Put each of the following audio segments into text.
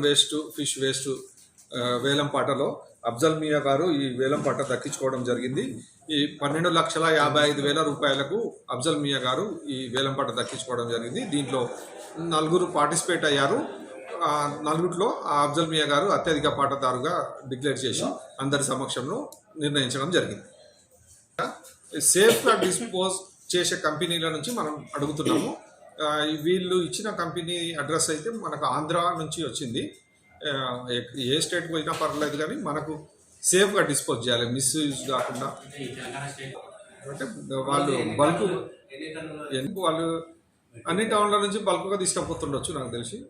Waste fish waste వేలంపాటలో వేలం పాటలో అఫ్జల్ మియా గారు ఈ వేలం పాట దక్కించుకోవడం జరిగింది. ఈ పన్నెండు లక్షల యాభై ఐదు వేల రూపాయలకు అఫ్జల్ మియా గారు ఈ వేలం పాట దక్కించుకోవడం జరిగింది. దీంట్లో నలుగురు పార్టిసిపేట్ అయ్యారు. నలుగురిలో ఆ అఫ్జల్ మియా గారు అత్యధిక పాటదారుగా డిక్లేర్ చేసి అందరి సమక్షంలో నిర్ణయించడం జరిగింది. సేఫ్గా డిస్పోజ్ చేసే కంపెనీల నుంచి మనం అడుగుతున్నాము. వీళ్ళు ఇచ్చిన కంపెనీ అడ్రస్ అయితే మనకు ఆంధ్ర నుంచి వచ్చింది. ఏ- స్టేట్కి స్టేట్ పోయినా పర్లేదు కానీ మనకు సేఫ్గా డిస్పోజ్ చేయాలి. మిస్యూజ్ కాకుండా. అంటే వాళ్ళు బల్క్ ఎందుకు వాళ్ళు అన్ని టౌన్ల నుంచి బల్క్గా తీసుకపోతుండొచ్చు నాకు తెలిసి.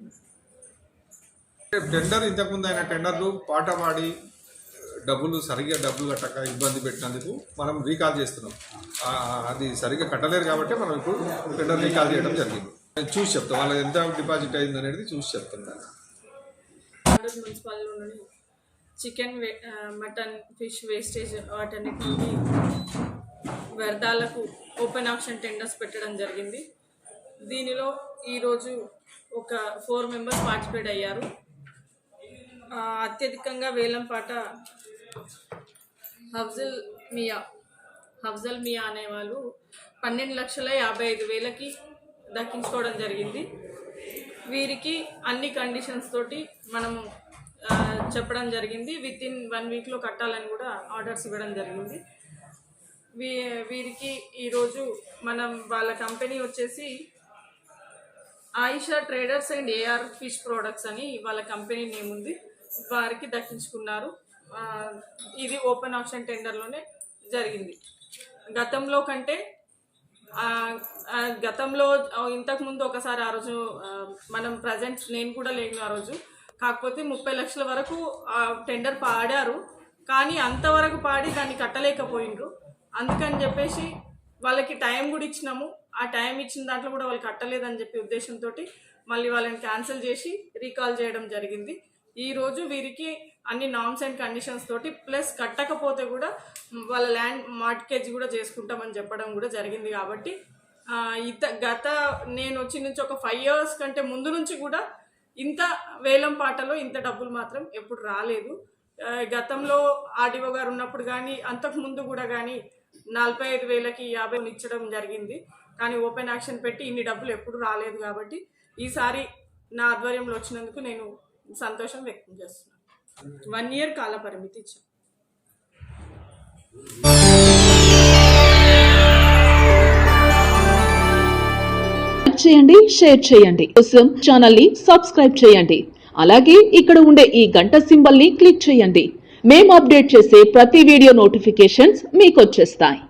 టెండర్ ఇంతకుముందు ఆయన టెండర్లు పాట పాడి డబ్బులు సరిగ్గా డబ్బులు కట్టక ఇబ్బంది పెట్టినందుకు మనం రీకాల్ చేస్తున్నాం. అది సరిగ్గా కట్టలేరు కాబట్టి మనం ఇప్పుడు టెండర్ రీకాల్ చేయడం జరిగింది. నేను చూసి చెప్తాను వాళ్ళకి ఎంత డిపాజిట్ అయింది అనేది చూసి చెప్తున్నాను తాడూరు చికెన్ వే మటన్ ఫిష్ వేస్టేజ్ వాటన్నిటి వ్యర్థాలకు ఓపెన్ ఆప్షన్ టెండర్స్ పెట్టడం జరిగింది. దీనిలో ఈరోజు ఒక ఫోర్ మెంబర్స్ పార్టిసిపేట్ అయ్యారు. అత్యధికంగా వేలంపాట హఫ్జల్ మియా హఫ్జల్ మియా అనేవాళ్ళు పన్నెండు లక్షల యాభై ఐదు వేలకి దక్కించుకోవడం జరిగింది. వీరికి అన్ని కండిషన్స్ తోటి మనము చెప్పడం జరిగింది. విత్ ఇన్ వన్ వీక్లో కట్టాలని కూడా ఆర్డర్స్ ఇవ్వడం జరిగింది. వీ వీరికి ఈరోజు మనం వాళ్ళ కంపెనీ వచ్చేసి Ayesha traders and AR fish products అని వాళ్ళ కంపెనీ నేమ్ ఉంది. వారికి దక్కించుకున్నారు. ఇది ఓపెన్ ఆప్షన్ టెండర్లోనే జరిగింది. గతంలో కంటే గతంలో ఇంతకుముందు ఒకసారి ఆ రోజు మనం ప్రజెంట్ నేను కూడా లేను ఆ రోజు. కాకపోతే ముప్పై లక్షల వరకు ఆ టెండర్ పాడారు. కానీ అంతవరకు పాడి దాన్ని కట్టలేకపోయిండ్రు. అందుకని చెప్పేసి వాళ్ళకి టైం కూడా ఇచ్చినాము. ఆ టైం ఇచ్చిన దాంట్లో కూడా వాళ్ళు కట్టలేదని చెప్పి ఉద్దేశంతో మళ్ళీ వాళ్ళని క్యాన్సిల్ చేసి రీకాల్ చేయడం జరిగింది. ఈ రోజు వీరికి అన్ని నామ్స్ అండ్ కండిషన్స్ తోటి ప్లస్ కట్టకపోతే కూడా వాళ్ళ ల్యాండ్ మార్ట్కేజ్ కూడా చేసుకుంటామని చెప్పడం కూడా జరిగింది కాబట్టి ఇత గత నేను వచ్చి నుంచి ఒక ఫైవ్ ఇయర్స్ కంటే ముందు నుంచి కూడా ఇంత వేలం పాటలో ఇంత డబ్బులు మాత్రం ఎప్పుడు రాలేదు. గతంలో ఆర్డీఓ గారు ఉన్నప్పుడు కానీ అంతకు ముందు కూడా కానీ నలభై ఐదు వేలకి యాభై ఇచ్చడం జరిగింది. కానీ ఓపెన్ యాక్షన్ పెట్టి ఇన్ని డబ్బులు ఎప్పుడు రాలేదు కాబట్టి ఈసారి నా ఆధ్వర్యంలో వచ్చినందుకు నేను సంతోషం వ్యక్తం చేస్తున్నాను వన్ ఇయర్ కాల పరిమితి ఇచ్చాం చేయండి షేర్ చేయండి. కోసం ఛానల్ని సబ్స్క్రైబ్ చేయండి. అలాగే ఇక్కడ ఉండే ఈ గంట సింబల్ని క్లిక్ చేయండి. మేము అప్డేట్ చేసే ప్రతి వీడియో నోటిఫికేషన్స్ మీకు వచ్చేస్తాయి.